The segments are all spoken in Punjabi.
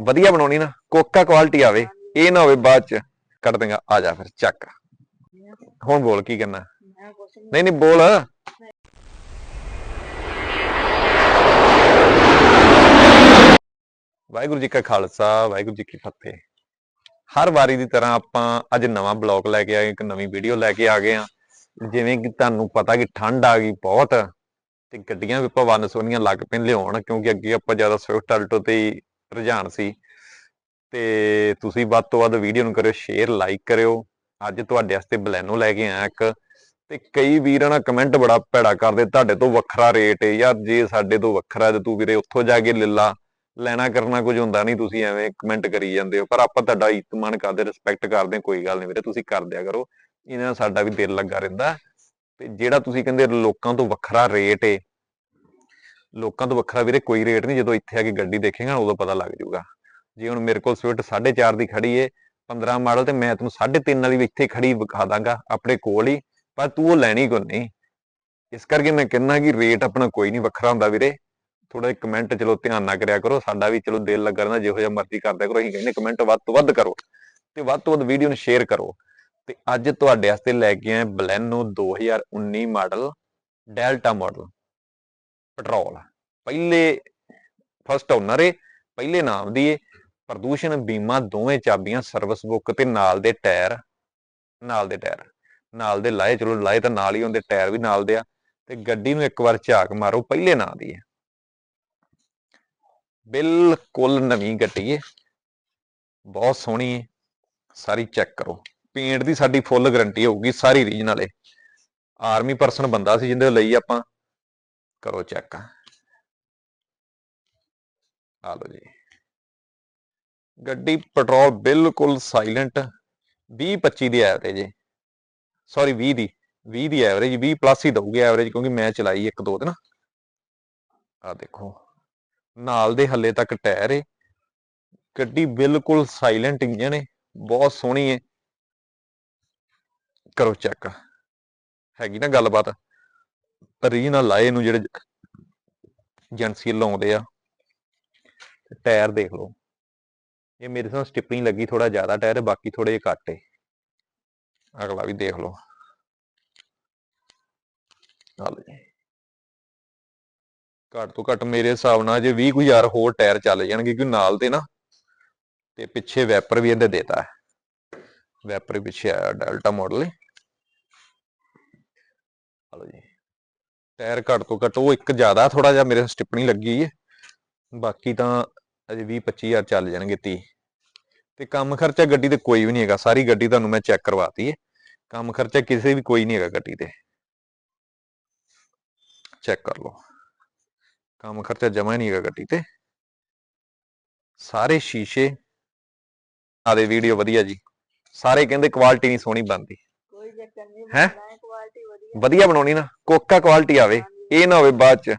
ਵਧੀਆ ਬਣਾਉਣੀ ਨਾ, ਕੋਕਾ ਕੁਆਲਿਟੀ ਆਵੇ, ਇਹ ਨਾ ਹੋਵੇ ਬਾਅਦ ਚ ਕੱਢ ਦੇਗਾ, ਆ ਜਾ ਫਿਰ ਚੱਕ। ਹੁਣ ਬੋਲ, ਕੀ ਕਰਨਾ? ਨਹੀਂ ਨਹੀਂ, ਬੋਲ। ਵਾਹਿਗੁਰੂ ਜੀ ਕਾ ਖਾਲਸਾ, ਵਾਹਿਗੁਰੂ ਜੀ ਕੀ ਫਤਿਹ। ਹਰ ਵਾਰੀ ਦੀ ਤਰ੍ਹਾਂ ਆਪਾਂ ਅੱਜ ਨਵਾਂ ਬਲੌਗ ਲੈ ਕੇ ਆਏ ਇੱਕ ਨਵੀਂ ਵੀਡੀਓ ਲੈ ਕੇ ਆ ਗਏ ਆ ਜਿਵੇਂ ਕਿ ਤੁਹਾਨੂੰ ਪਤਾ ਕਿ ਠੰਡ ਆ ਗਈ ਬਹੁਤ, ਤੇ ਗੱਡੀਆਂ ਵੀ ਆਪਾਂ ਵੰਨ ਸੋਨੀਆਂ ਲੱਗ ਪੈਣ ਲਿਆਉਣ, ਕਿਉਂਕਿ ਅੱਗੇ ਆਪਾਂ ਜ਼ਿਆਦਾ ਸਵਿਫਟ ਅਲਟੋ ਤੇ ਰੁਝਾਨ ਸੀ। ਤੇ ਤੁਸੀਂ ਵੱਧ ਤੋਂ ਵੱਧ ਵੀਡੀਓ ਨੂੰ ਕਰਿਓ ਸ਼ੇਅਰ ਲਾਈਕ ਕਰਿਓ। ਅੱਜ ਤੁਹਾਡੇ ਵਾਸਤੇ ਬਲੈਨੋ ਲੈ ਕੇ ਆਇਆ ਇੱਕ। ਤੇ ਕਈ ਵੀਰਾਂ ਨਾਲ ਕਮੈਂਟ ਬੜਾ ਭੈੜਾ ਕਰਦੇ, ਤੁਹਾਡੇ ਤੋਂ ਵੱਖਰਾ ਰੇਟ ਹੈ ਯਾਰ, ਜੇ ਸਾਡੇ ਤੋਂ ਵੱਖਰਾ ਤੇ ਤੂੰ ਵੀਰੇ ਉੱਥੋਂ ਜਾ ਕੇ ਲੈ ਲਾ। ਲੈਣਾ ਕਰਨਾ ਕੁਝ ਹੁੰਦਾ ਨਹੀਂ, ਤੁਸੀਂ ਐਵੇਂ ਕਮੈਂਟ ਕਰੀ ਜਾਂਦੇ ਹੋ। ਪਰ ਆਪਾਂ ਤੁਹਾਡਾ ਇਤਮਾਨ ਕਰਦੇ ਰਿਸਪੈਕਟ ਕਰਦੇ ਕੋਈ ਗੱਲ ਨਹੀਂ ਵੀਰੇ, ਤੁਸੀਂ ਕਰ ਦਿਆ ਕਰੋ। ਇਹਨਾਂ ਸਾਡਾ ਵੀ ਦਿਲ ਲੱਗਾ ਰਹਿੰਦਾ। ਤੇ ਜਿਹੜਾ ਤੁਸੀਂ ਕਹਿੰਦੇ ਲੋਕਾਂ ਤੋਂ ਵੱਖਰਾ ਰੇਟ ਏ ਲੋਕਾਂ ਤੋਂ ਵੱਖਰਾ ਵੀਰੇ ਕੋਈ ਰੇਟ ਨਹੀਂ, ਜਦੋਂ ਇੱਥੇ ਆ ਕੇ ਗੱਡੀ ਦੇਖੇਗਾ ਉਦੋਂ ਪਤਾ ਲੱਗ ਜਾਊਗਾ। ਜੇ ਹੁਣ ਮੇਰੇ ਕੋਲ ਸਵਿਫਟ 4.5 ਦੀ ਖੜੀ ਏ 15 ਮਾਡਲ ਤੇ ਮੈਂ ਤੈਨੂੰ 3.5 ਵਾਲੀ ਵੀ ਇੱਥੇ ਖੜੀ ਵਿਖਾ ਦਾਂਗਾ, ਆਪਣੇ ਕੋਲ ਹੀ, ਪਰ ਤੂੰ ਉਹ ਲੈਣੀ ਕੋ ਨਹੀਂ? ਇਸ ਕਰਕੇ ਮੈਂ ਕਹਿੰਦਾ ਕਿ ਰੇਟ ਆਪਣਾ ਕੋਈ ਨਹੀਂ ਵੱਖਰਾ ਹੁੰਦਾ ਵੀਰੇ। ਥੋੜਾ ਕਮੈਂਟ ਚਲੋ ਧਿਆਨ ਨਾਲ ਕਰਿਆ ਕਰੋ, ਸਾਡਾ ਵੀ ਚਲੋ ਦਿਲ ਲੱਗਾ ਰਹਿੰਦਾ, ਜਿਹੋ ਜਿਹਾ ਮਰਜ਼ੀ ਕਰਦਾ ਕਰੋ, ਅਸੀਂ ਕਹਿੰਦੇ ਕਮੈਂਟ ਵੱਧ ਤੋਂ ਵੱਧ ਕਰੋ ਤੇ ਵੱਧ ਤੋਂ ਵੱਧ ਵੀਡੀਓ ਨੂੰ ਸ਼ੇਅਰ ਕਰੋ। ਤੇ ਅੱਜ ਤੁਹਾਡੇ ਵਾਸਤੇ ਲੈ ਕੇ ਆਏ Baleno 2019 model Delta model petrol ਪਹਿਲੇ ਫਸਟ ਓਨਰ ਏ, ਪਹਿਲੇ ਨਾਮ ਦੀ ਏ। ਪ੍ਰਦੂਸ਼ਣ ਬੀਮਾ ਦੋਵੇਂ ਚਾਬੀਆਂ ਸਰਵਿਸ ਬੁੱਕ ਤੇ ਨਾਲ ਦੇ ਟਾਇਰ ਨਾਲ ਦੇ ਟਾਇਰ ਨਾਲ ਦੇ ਲਾਏ, ਚਲੋ ਲਾਏ ਤਾਂ ਨਾਲ ਹੀ ਹੁੰਦੇ ਟਾਇਰ ਵੀ ਨਾਲ ਦੇ ਆ। ਤੇ ਗੱਡੀ ਨੂੰ ਇੱਕ ਵਾਰ ਝਾਕ ਮਾਰੋ, ਪਹਿਲੇ ਨਾਂ ਦੀ ਹੈ ਬਿਲਕੁਲ ਨਵੀਂ ਗੱਡੀ ਹੈ ਬਹੁਤ ਸੋਹਣੀ ਹੈ ਸਾਰੀ ਚੈੱਕ ਕਰੋ। ਪੇਂਟ ਦੀ ਸਾਡੀ ਫੁੱਲ ਗਾਰੰਟੀ ਹੋਊਗੀ ਸਾਰੀ ਰੀਜਨਲ ਹੈ ਆਰਮੀ ਪਰਸਨ ਬੰਦਾ ਸੀ ਜਿੰਦੇ ਲਈ ਆਪਾਂ ਕਰੋ ਚੈੱਕ ਆ ਲਓ ਜੀ। ਗੱਡੀ ਪੈਟਰੋਲ ਬਿਲਕੁਲ ਸਾਇਲੈਂਟ 20 25 ਦੀ ਐਵਰੇਜ ਹੈ ਸੌਰੀ 20 ਦੀ 20 ਦੀ ਐਵਰੇਜ 20 ਪਲੱਸ ਹੀ ਦਊਗੀ ਐਵਰੇਜ ਕਿਉਂਕਿ ਮੈਂ ਚਲਾਈ ਇੱਕ ਦੋ ਦਿਨ। ਆ ਦੇਖੋ, ਨਾਲ ਦੇ ਹੱਲੇ ਤੱਕ ਟਾਇਰ ਏ। ਗੱਡੀ ਬਿਲਕੁਲ ਸਾਇਲੈਂਟ ਇੰਜਨ ਏ, ਬਹੁਤ ਸੋਹਣੀ ਏ। ਕਰੋ ਚੈੱਕ ਹੈਗੀ ਨਾ ਗੱਲਬਾਤ? ਰੀਜਨਲ ਲਾਏ ਨੂੰ ਜਿਹੜੇ ਏਜੰਸੀ ਲਾਉਂਦੇ ਆ। ਟਾਇਰ ਦੇਖ ਲਓ। ਇਹ ਮੇਰੇ ਸਾਹ ਸਟਿਪਿੰਗ ਲੱਗੀ ਥੋੜਾ ਜ਼ਿਆਦਾ ਟਾਇਰ ਹੈ, ਬਾਕੀ ਥੋੜੇ ਜਿਹੇ ਘੱਟ ਏ ਅਗਲਾ ਵੀ ਦੇਖ ਲਓ। ਚੱਲ ਘੱਟ ਤੋਂ ਘੱਟ ਮੇਰੇ ਹਿਸਾਬ ਨਾਲ ਜੇ 20 ਕੁ ਹੋਰ ਟਾਇਰ ਚੱਲ ਜਾਣਗੇ, ਕਿਉਂਕਿ ਨਾਲ ਤੇ ਨਾ, ਤੇ ਪਿੱਛੇ ਵੈਪਰ ਵੀ ਇਹਦੇ ਦੇਤਾ ਹੈ। ਵੈਪਰ ਵੀ ਪਿੱਛੇ ਆਇਆ ਡੈਲਟਾ ਮਾਡਲ ਹੈ ਹਲੋ ਜੀ। ਟਾਇਰ ਘੱਟ ਤੋਂ ਘੱਟ ਉਹ ਇੱਕ ਜ਼ਿਆਦਾ ਥੋੜਾ ਜਿਹਾ ਮੇਰੇ ਸਟਿਪਣੀ ਲੱਗੀ ਹੈ। ਬਾਕੀ ਤਾਂ ਅਜੇ 20 25000 ਚੱਲ ਜਾਣਗੇ 30 ਤੇ ਕੰਮ ਖਰਚਾ ਗੱਡੀ ਤੇ ਕੋਈ ਵੀ ਨਹੀਂ ਹੈਗਾ ਸਾਰੀ ਗੱਡੀ ਤੁਹਾਨੂੰ ਮੈਂ ਚੈੱਕ ਕਰਵਾਤੀ ਹੈ। ਕੰਮ ਖਰਚਾ ਕਿਸੇ ਵੀ ਕੋਈ ਨਹੀਂ ਹੈਗਾ ਗੱਡੀ ਤੇ। ਚੈੱਕ ਕਰ ਲਓ। ਕੰਮ ਖਰਚਾ ਜਮਾ ਨਹੀਂ ਹੈਗਾ ਗੱਡੀ ਤੇ। ਸਾਰੇ ਸ਼ੀਸ਼ੇ ਆਦੇ ਵੀਡੀਓ ਵਧੀਆ ਜੀ। ਸਾਰੇ ਕਹਿੰਦੇ ਕੁਆਲਿਟੀ ਨਹੀਂ ਸੋਹਣੀ ਬਣਦੀ। ਕੋਈ ਚੱਕਰ ਨਹੀਂ ਹੈਂ? ਵਧੀਆ ਬਣਾਉਣੀ ਨਾ ਕੋਕਾ ਕੁਆਲਿਟੀ ਆਵੇ ਇਹ ਨਾ ਹੋਵੇ ਬਾਅਦ ਚ।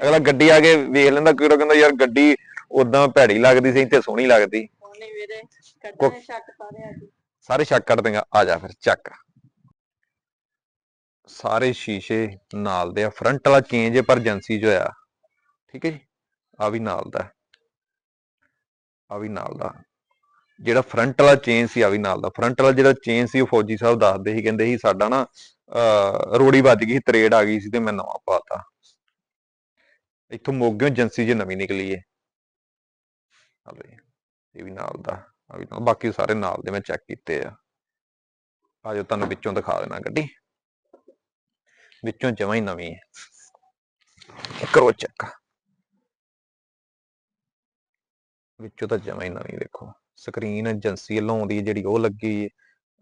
ਅਗਲਾ ਗੱਡੀ ਆ ਕੇ ਵੇਖ ਲੈਂਦਾ ਕੋਈ ਕਹਿੰਦਾ ਯਾਰ ਗੱਡੀ ਉਦਾਂ ਭੈੜੀ ਲੱਗਦੀ ਸੀ ਤੇ ਸੋਹਣੀ ਲੱਗਦੀ। ਸਾਰੇ ਸ਼ੱਕ ਕੱਢ ਦੇਗਾ ਆ ਜਾ ਫਿਰ ਚੱਕ। ਸਾਰੇ ਸ਼ੀਸ਼ੇ ਨਾਲ ਦੇ ਆ ਫਰੰਟ ਵਾਲਾ ਚੇਂਜ ਹੈ ਪਰ ਏਜੰਸੀ ਜੋ ਆ ਠੀਕ ਹੈ ਜੀ? ਆ ਵੀ ਨਾਲ ਦਾ। ਆ ਵੀ ਨਾਲ ਦਾ। ਜਿਹੜਾ ਫਰੰਟ ਵਾਲਾ ਚੇਂਜ ਸੀ ਆ ਵੀ ਨਾਲ ਦਾ। ਫਰੰਟ ਵਾਲਾ ਜਿਹੜਾ ਚੇਂਜ ਸੀ ਉਹ ਫੌਜੀ ਸਾਹਿਬ ਦੱਸਦੇ ਸੀ ਕਹਿੰਦੇ ਸੀ ਸਾਡਾ ਨਾ ਰੋੜੀ ਵੱਜ ਗਈ ਸੀ, ਤਰੇੜ ਆ ਗਈ ਸੀ ਤੇ ਮੈਂ ਨਵਾਂ ਪਾਤਾ। ਇੱਥੋਂ ਮੋਗਿਓ ਏਜੰਸੀ ਜੇ ਨਵੀਂ ਨਿਕਲੀ ਏ। ਆ ਇਹ ਵੀ ਨਾਲ ਦਾ, ਆ ਵੀ ਬਾਕੀ ਸਾਰੇ ਨਾਲ ਦੇ ਮੈਂ ਚੈੱਕ ਕੀਤੇ ਆ। ਆਜੋ ਤੁਹਾਨੂੰ ਵਿੱਚੋਂ ਦਿਖਾ ਦੇਣਾ ਗੱਡੀ। ਵਿੱਚੋਂ ਜਮਾਂ ਹੀ ਨਵੀਂ ਹੈ ਕਰੋ ਚੈੱਕ ਵਿੱਚੋਂ ਤਾਂ ਜਮਾਂ ਹੀ ਨਵੀਂ, ਦੇਖੋ। ਸਕਰੀਨ ਏਜੰਸੀ ਵੱਲੋਂ ਆਉਂਦੀ ਜਿਹੜੀ ਉਹ ਲੱਗੀ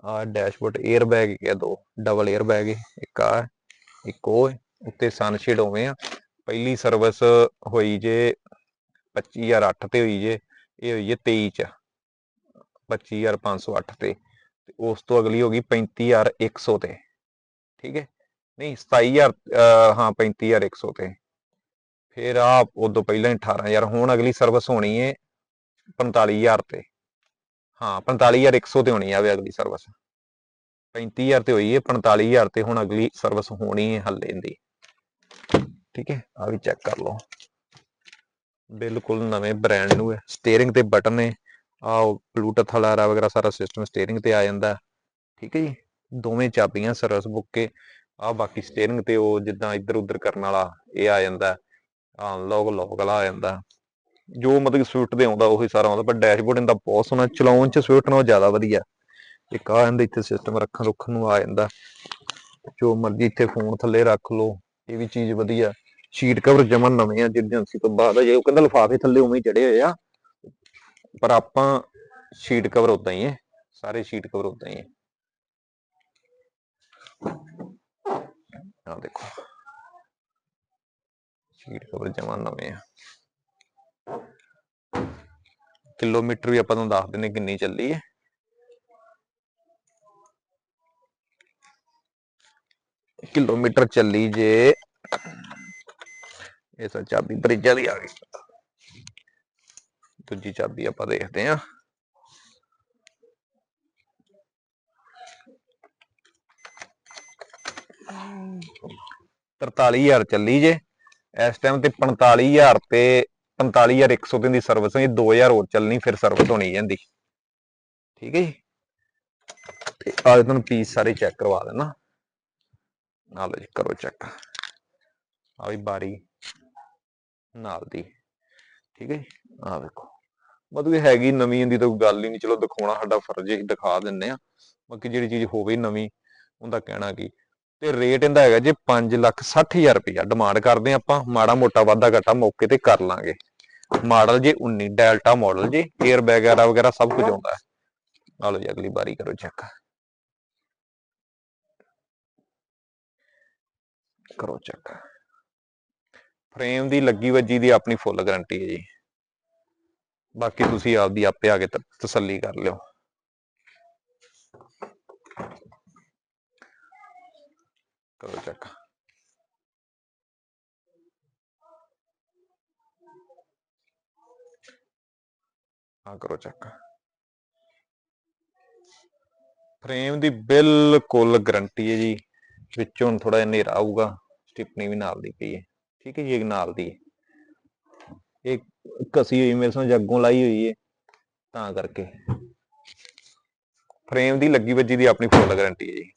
ਆ ਡੈਸ਼ਬੋਰਡ 에ਅਰ ਬੈਗ ਹੈ ਦੋ ਡਬਲ 에ਅਰ ਬੈਗ ਇੱਕ ਆ ਇੱਕ ਉਹ ਹੈ, ਉੱਤੇ ਸਨਸ਼ੇਡ ਹੋਵੇਂ ਆ। ਪਹਿਲੀ ਸਰਵਿਸ ਹੋਈ ਜੇ 25008 ਤੇ ਹੋਈ ਜੇ ਇਹ ਹੋਈ ਜੇ 23 ਚ 25508 ਤੇ ਤੇ ਉਸ ਤੋਂ ਅਗਲੀ ਹੋ ਗਈ 35100 ਤੇ ਠੀਕ ਹੈ? ਨਹੀਂ 27000 ਅਹ ਹਾਂ 35100 ਤੇ। ਫਿਰ ਆ ਉਦੋਂ ਪਹਿਲਾਂ ਹੀ 18000 ਹੁਣ ਅਗਲੀ ਸਰਵਿਸ ਹੋਣੀ ਹੈ 45000 ਤੇ। ਹਾਂ 45100 ਤੇ ਹੋਣੀ ਆ ਅਗਲੀ ਸਰਵਿਸ 35000 ਤੇ ਹੋਈ ਹੈ 45000 ਤੇ ਹੁਣ ਅਗਲੀ ਸਰਵਿਸ ਹੋਣੀ ਹੈ ਹੱਲੇ ਦੀ। ਠੀਕ ਹੈ ਆ ਵੀ ਚੈੱਕ ਕਰ ਲਓ। ਬਿਲਕੁਲ ਨਵੇਂ ਬ੍ਰਾਂਡ ਨੂੰ ਹੈ ਸਟੀਅਰਿੰਗ ਤੇ ਬਟਨ ਨੇ ਆ ਬਲੂਟੁੱਥ ਵਾਲਾ ਵਗੈਰਾ ਸਾਰਾ ਸਿਸਟਮ ਸਟੀਅਰਿੰਗ ਤੇ ਆ ਜਾਂਦਾ। ਠੀਕ ਹੈ ਜੀ, ਦੋਵੇਂ ਚਾਬੀਆਂ ਸਰਵਿਸ ਬੁੱਕ ਕੇ। ਆ ਬਾਕੀ ਸਟੀਅਰਿੰਗ ਤੇ ਉਹ ਜਿੱਦਾਂ ਇੱਧਰ ਉੱਧਰ ਕਰਨ ਵਾਲਾ, ਇਹ ਆ ਜਾਂਦਾ। ਆ ਲੋਕ ਲੋਕ ਵਾਲਾ ਆ ਜਾਂਦਾ। ਜੋ ਮਤਲਬ ਸਵਿਫਟ ਦੇ ਆਉਂਦਾ ਉਹੀ ਸਾਰਾ ਆਉਂਦਾ ਪਰ ਡੈਸ਼ਬੋਰਡ ਇਹਦਾ ਬਹੁਤ ਸੋਹਣਾ, ਚਲਾਉਣ ਚ ਸਵਿਫਟ ਨਾਲੋਂ ਜ਼ਿਆਦਾ ਵਧੀਆ। ਇੱਕ ਆ ਇਹਦੇ ਇੱਥੇ ਸਿਸਟਮ ਰੱਖਣ ਰੁੱਖਣ ਨੂੰ ਆ ਜਾਂਦਾ। ਜੋ ਮਰਜ਼ੀ ਇੱਥੇ ਫੋਨ ਥੱਲੇ ਰੱਖ ਲਓ, ਇਹ ਵੀ ਚੀਜ਼ ਵਧੀਆ। ਸ਼ੀਟ ਕਵਰ ਜਮਨ ਨਵੇਂ ਆ ਏਜੰਸੀ ਤੋਂ ਬਾਅਦ ਆ, ਜੇ ਉਹ ਕਹਿੰਦਾ ਲਿਫਾਫੇ ਥੱਲੇ ਉਵੇਂ ਹੀ ਚੜੇ ਹੋਏ ਆ। ਪਰ ਆਪਾਂ ਸ਼ੀਟ ਕਵਰ ਉਦਾਂ ਹੀ ਹੈ ਸਾਰੇ ਸ਼ੀਟ ਕਵਰ ਉਦਾਂ ਹੀ ਹੈ ਆ ਦੇਖੋ। ਸ਼ੀਟ ਕਵਰ ਜਮਨ ਨਵੇਂ ਆ। ਕਿਲੋਮੀਟਰ ਵੀ ਆਪਾਂ ਤੁਹਾਨੂੰ ਦੱਸ ਦਿੰਦੇ ਕਿੰਨੀ ਚੱਲੀ ਹੈ। ਕਿਲੋਮੀਟਰ ਚੱਲੀ ਜੇ। ਇਹ ਸਾ ਚਾਬੀ ਬ੍ਰਿਜਾਂ ਦੀ ਆ ਗਈ। ਦੂਜੀ ਚਾਬੀ ਆਪਾਂ ਦੇਖਦੇ ਹਾਂ। ਤਰਤਾਲੀ ਹਜ਼ਾਰ ਚੱਲੀ ਜੇ। ਇਸ ਟਾਈਮ ਤੇ 45000 ਤੇ 45100 ਤੇ ਦੀ ਸਰਵਿਸ ਹੈ 2000 ਹੋਰ ਚੱਲਣੀ, ਫਿਰ ਸਰਵਿਸ ਹੋਣੀ ਜਾਂਦੀ। ਠੀਕ ਹੈ ਜੀ? ਤੇ ਆ ਤੁਹਾਨੂੰ ਪੀਸ ਸਾਰੇ ਚੈੱਕ ਕਰਵਾ ਦੇਣਾ। ਨਾਲ ਜੀ ਕਰੋ ਚੈੱਕ ਆ ਵੀ ਬਾਰੀ ਨਾਲ ਦੀ। ਠੀਕ ਹੈ ਆ ਦੇਖੋ। ਮਤਲਬ ਇਹ ਹੈਗੀ ਨਵੀਂ ਇਹਦੀ ਤਾਂ ਗੱਲ ਹੀ ਨਹੀਂ। ਚਲੋ ਦਿਖਾਉਣਾ ਸਾਡਾ ਫਰਜ਼ ਹੈ ਦਿਖਾ ਦਿੰਨੇ ਆ ਬਾਕੀ ਜਿਹੜੀ ਚੀਜ਼ ਹੋਵੇ ਨਵੀਂ, ਉਹਦਾ ਕਹਿਣਾ ਕੀ? ਤੇ ਰੇਟ ਇਹਦਾ ਹੈਗਾ ਜੇ 5 ਲੱਖ 60000 ਰੁਪਇਆ। ਡਿਮਾਂਡ ਕਰਦੇ ਆ ਆਪਾਂ, ਮਾੜਾ ਮੋਟਾ ਵਾਧਾ ਘਾਟਾ ਮੌਕੇ ਤੇ ਕਰ ਲਾਂਗੇ। ਮਾਡਲ ਜੇ 19 ਡੈਲਟਾ ਮਾਡਲ ਜੀ 에ਅਰ ਬੈਗ ਵਗੈਰਾ ਵਗੈਰਾ ਸਭ ਕੁਝ ਆਉਂਦਾ ਹੈ। ਆ ਲਓ ਜੀ, ਅਗਲੀ ਵਾਰੀ ਕਰੋ ਚੈੱਕ ਕਰੋ ਚੈੱਕ ਫਰੇਮ ਦੀ ਲੱਗੀ ਵੱਜੀ ਦੀ ਆਪਣੀ ਫੁੱਲ ਗਾਰੰਟੀ ਹੈ ਜੀ। ਬਾਕੀ ਤੁਸੀਂ ਆਪਦੀ ਆਪੇ ਆ ਕੇ ਤਸੱਲੀ ਕਰ ਲਿਓ। ਕਰੋ ਚੈੱਕ ਆ ਕਰੋ ਚੈੱਕ ਫਰੇਮ ਦੀ ਬਿਲਕੁਲ ਗਾਰੰਟੀ ਹੈ ਜੀ। ਵਿੱਚੋਂ ਥੋੜਾ ਜਿਹਾ ਹਨੇਰਾ ਆਊਗਾ। ਸਟਿਪਨੀ ਵੀ ਨਾਲ ਦੀ ਪਈ ਹੈ। ਠੀਕ ਹੈ ਜੀ ਇਹ ਨਾਲ ਦੀ ਹੈ। ਇਹ ਕਸੀ ਹੋਈ ਮੇਰੇ ਸਮਝ ਅੱਗੋਂ ਲਾਈ ਹੋਈ ਹੈ। ਤਾਂ ਕਰਕੇ। ਫਰੇਮ ਦੀ ਲੱਗੀ ਵੱਜੀ ਦੀ ਆਪਣੀ ਫੁੱਲ ਗਾਰੰਟੀ ਹੈ ਜੀ।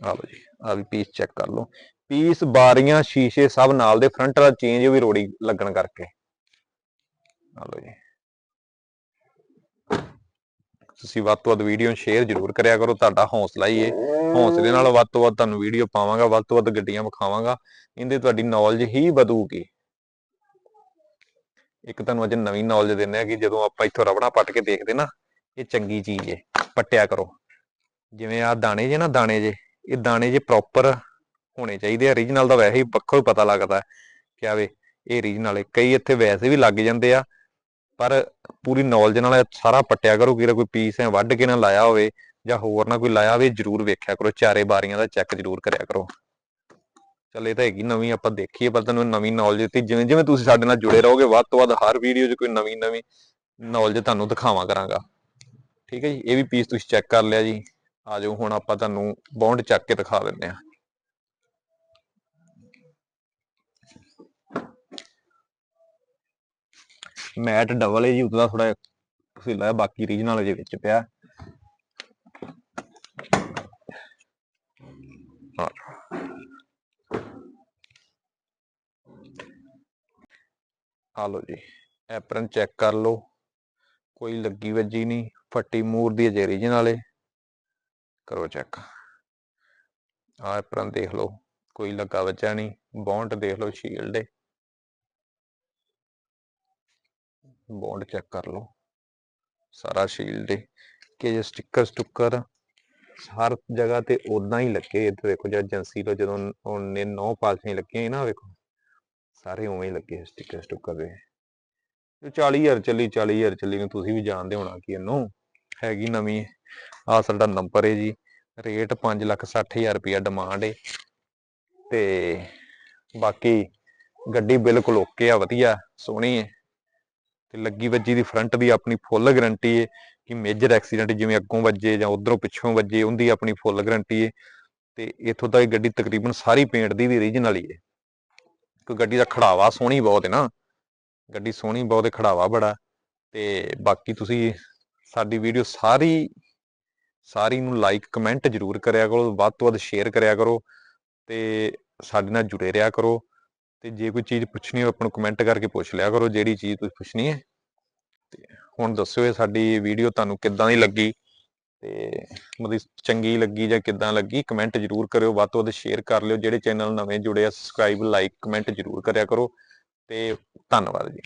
ਆ ਲਓ ਜੀ ਆ ਵੀ ਪੀਸ ਚੈੱਕ ਕਰ ਲਓ। ਪੀਸ ਬਾਰੀਆਂ, ਸ਼ੀਸ਼ੇ ਸਭ ਨਾਲ ਦੇ ਫਰੰਟ ਵਾਲਾ ਚੇਂਜ ਵੀ ਰੋੜੀ ਲੱਗਣ ਕਰਕੇ। ਆ ਲਓ ਜੀ। ਤੁਸੀਂ ਵੱਧ ਤੋਂ ਵੱਧ ਵੀਡੀਓ ਸ਼ੇਅਰ ਜ਼ਰੂਰ ਕਰਿਆ ਕਰੋ, ਤੁਹਾਡਾ ਹੌਸਲਾ ਹੀ ਹੈ ਹੌਸਲੇ ਨਾਲ ਵੱਧ ਤੋਂ ਵੱਧ ਤੁਹਾਨੂੰ ਵੀਡੀਓ ਪਾਵਾਂਗਾ, ਵੱਧ ਤੋਂ ਵੱਧ ਗੱਡੀਆਂ ਵਿਖਾਵਾਂਗਾ। ਇਹਦੇ ਤੁਹਾਡੀ ਨੌਲੇਜ ਹੀ ਵਧੂਗੀ। ਇੱਕ ਤੁਹਾਨੂੰ ਅੱਜ ਨਵੀਂ ਨੌਲੇਜ ਦਿੰਨੇ ਆ ਕਿ ਜਦੋਂ ਆਪਾਂ ਇੱਥੋਂ ਰਬੜਾ ਪੱਟ ਕੇ ਦੇਖਦੇ ਨਾ, ਇਹ ਚੰਗੀ ਚੀਜ਼ ਏ। ਪੱਟਿਆ ਕਰੋ। ਜਿਵੇਂ ਆ ਦਾਣੇ ਜੇ ਨਾ, ਦਾਣੇ ਜੇ। ਇਹ ਦਾਣੇ ਜੇ ਪ੍ਰੋਪਰ ਹੋਣੇ ਚਾਹੀਦੇ ਆ। ਰੀਜਨਲ ਦਾ ਵੈਸੇ ਹੀ ਪੱਖੋਂ ਹੀ ਪਤਾ ਲੱਗਦਾ ਕਿ ਆਵੇ ਇਹ ਰੀਜਨਲ ਹੈ। ਕਈ ਇੱਥੇ ਵੈਸੇ ਵੀ ਲੱਗ ਜਾਂਦੇ ਆ, ਪਰ ਪੂਰੀ ਨੌਲੇਜ ਨਾਲ ਸਾਰਾ ਪੱਟਿਆ ਕਰੋ ਕਿ ਕੋਈ ਪੀਸ ਹੈ ਵੱਢ ਕੇ ਨਾ ਲਾਇਆ ਹੋਵੇ ਜਾਂ ਹੋਰ ਨਾ ਕੋਈ ਲਾਇਆ ਹੋਵੇ, ਜਰੂਰ ਵੇਖਿਆ ਕਰੋ। ਚਾਰੇ ਬਾਰੀਆਂ ਦਾ ਚੈੱਕ ਜਰੂਰ ਕਰਿਆ ਕਰੋ। ਚੱਲ ਇਹ ਤਾਂ ਹੈਗੀ ਨਵੀਂ, ਆਪਾਂ ਦੇਖੀਏ, ਪਰ ਤੁਹਾਨੂੰ ਨਵੀਂ ਨੌਲੇਜ ਦਿੱਤੀ। ਜਿਵੇਂ ਜਿਵੇਂ ਤੁਸੀਂ ਸਾਡੇ ਨਾਲ ਜੁੜੇ ਰਹੋਗੇ, ਵੱਧ ਤੋਂ ਵੱਧ ਹਰ ਵੀਡੀਓ 'ਚ ਕੋਈ ਨਵੀਂ ਨਵੀਂ ਨੌਲੇਜ ਤੁਹਾਨੂੰ ਦਿਖਾਵਾਂ ਕਰਾਂਗਾ। ਠੀਕ ਹੈ ਜੀ, ਇਹ ਵੀ ਪੀਸ ਤੁਸੀਂ ਚੈੱਕ ਕਰ ਲਿਆ ਜੀ। ਆ ਜਾਓ, ਹੁਣ ਆਪਾਂ ਤੁਹਾਨੂੰ ਬੌਂਡ ਚੱਕ ਕੇ ਦਿਖਾ ਦਿੰਦੇ ਆ ਮੈਟ ਡਬਲ ਹੈ ਜੀ ਉਹਦਾ ਥੋੜਾ ਫਸੀਲਾ ਹੈ ਬਾਕੀ ਰੀਜਨਲ ਜੇ ਵਿੱਚ ਪਿਆ। ਆ ਆ ਜੀ ਐਪਰਨ ਚੈੱਕ ਕਰ ਲਓ। ਕੋਈ ਲੱਗੀ ਵੱਜੀ ਨਹੀਂ, ਫੱਟੀ ਮੂਰ ਦੀ ਅਜੇ ਰੀਜਨਲ ਹੈ ਕਰੋ ਚੈੱਕ ਆ ਐਪਰਨ ਦੇਖ ਲਓ, ਕੋਈ ਲੱਗਾ ਵੱਜਾ ਨਹੀਂ ਬੌਂਡ ਦੇਖ ਲਓ ਸ਼ੀਲਡ ਹੈ ਬੌਂਡ ਚੈੱਕ ਕਰ ਲਓ, ਸਾਰਾ ਸ਼ੀਲਡ ਹੈ ਕਿ ਜੇ ਸਟicker ਸਟੁੱਕਰ ਹਰ ਜਗ੍ਹਾ ਤੇ ਉਦਾਂ ਹੀ ਲੱਗੇ ਇੱਥੇ ਦੇਖੋ ਜਦ ਏਜੰਸੀ ਤੋਂ ਜਦੋਂ ਉਹਨੇ ਨੌ ਪਾਲਸੀਆਂ ਲੱਗੀਆਂ ਨਾ ਵੇਖੋ, ਸਾਰੇ ਉਵੇਂ ਹੀ ਲੱਗੇ ਸਟicker ਸਟੁੱਕਰ ਦੇ। ਇਹ 40000 ਚੱਲੀ 40000 ਚੱਲੀ ਨੂੰ ਤੁਸੀਂ ਵੀ ਜਾਣਦੇ ਹੋਣਾ ਕਿ ਇਹਨੂੰ ਹੈਗੀ ਨਵੀਂ। ਆ ਸਾਡਾ ਨੰਬਰ ਹੈ ਜੀ, ਰੇਟ 560000 ਰੁਪਇਆ ਡਿਮਾਂਡ ਹੈ ਤੇ ਬਾਕੀ ਗੱਡੀ ਬਿਲਕੁਲ ਓਕੇ ਆ, ਵਧੀਆ, ਸੋਹਣੀ ਹੈ ਤੇ ਲੱਗੀ ਵੱਜੀ ਦੀ ਫਰੰਟ ਦੀ ਆਪਣੀ ਫੁੱਲ ਗਾਰੰਟੀ ਹੈ ਕਿ ਮੇਜਰ ਐਕਸੀਡੈਂਟ ਜਿਵੇਂ ਅੱਗੋਂ ਵੱਜੇ ਜਾਂ ਉਧਰੋਂ ਪਿੱਛੋਂ ਵੱਜੇ, ਉਹਦੀ ਆਪਣੀ ਫੁੱਲ ਗਾਰੰਟੀ ਹੈ ਤੇ ਇੱਥੋਂ ਤੱਕ ਗੱਡੀ ਤਕਰੀਬਨ ਸਾਰੀ ਪੇਂਟ ਦੀ ਵੀ ਓਰੀਜਨਲ ਹੀ ਹੈ ਕੋਈ ਗੱਡੀ ਦਾ ਖੜਾਵਾ ਸੋਹਣੀ ਬਹੁਤ ਹੈ ਨਾ। ਗੱਡੀ ਸੋਹਣੀ, ਬਹੁਤ ਹੈ ਖੜਾਵਾ ਬੜਾ। ਤੇ ਬਾਕੀ ਤੁਸੀਂ ਸਾਡੀ ਵੀਡੀਓ ਸਾਰੀ ਸਾਰੀ ਨੂੰ ਲਾਈਕ ਕਮੈਂਟ ਜ਼ਰੂਰ ਕਰਿਆ ਕਰੋ, ਵੱਧ ਤੋਂ ਵੱਧ ਸ਼ੇਅਰ ਕਰਿਆ ਕਰੋ ਤੇ ਸਾਡੇ ਨਾਲ ਜੁੜੇ ਰਿਹਾ ਕਰੋ ਤੇ ਜੇ ਕੋਈ ਚੀਜ਼ ਪੁੱਛਣੀ ਹੋ ਆਪਾਂ ਨੂੰ ਕਮੈਂਟ ਕਰਕੇ ਪੁੱਛ ਲਿਆ ਕਰੋ, ਜਿਹੜੀ ਚੀਜ਼ ਤੁਸੀਂ ਪੁੱਛਣੀ ਹੈ। ਤੇ ਹੁਣ ਦੱਸਿਓ ਇਹ ਸਾਡੀ ਵੀਡੀਓ ਤੁਹਾਨੂੰ ਕਿੱਦਾਂ ਦੀ ਲੱਗੀ ਤੇ ਮਤਲਬ ਚੰਗੀ ਲੱਗੀ ਜਾਂ ਕਿੱਦਾਂ ਲੱਗੀ ਕਮੈਂਟ ਜ਼ਰੂਰ ਕਰਿਓ, ਵੱਧ ਤੋਂ ਵੱਧ ਸ਼ੇਅਰ ਕਰ ਲਿਓ, ਜਿਹੜੇ ਚੈਨਲ ਨਵੇਂ ਜੁੜੇ ਆ ਸਬਸਕ੍ਰਾਈਬ ਲਾਈਕ ਕਮੈਂਟ ਜ਼ਰੂਰ ਕਰਿਆ ਕਰੋ ਤੇ ਧੰਨਵਾਦ ਜੀ।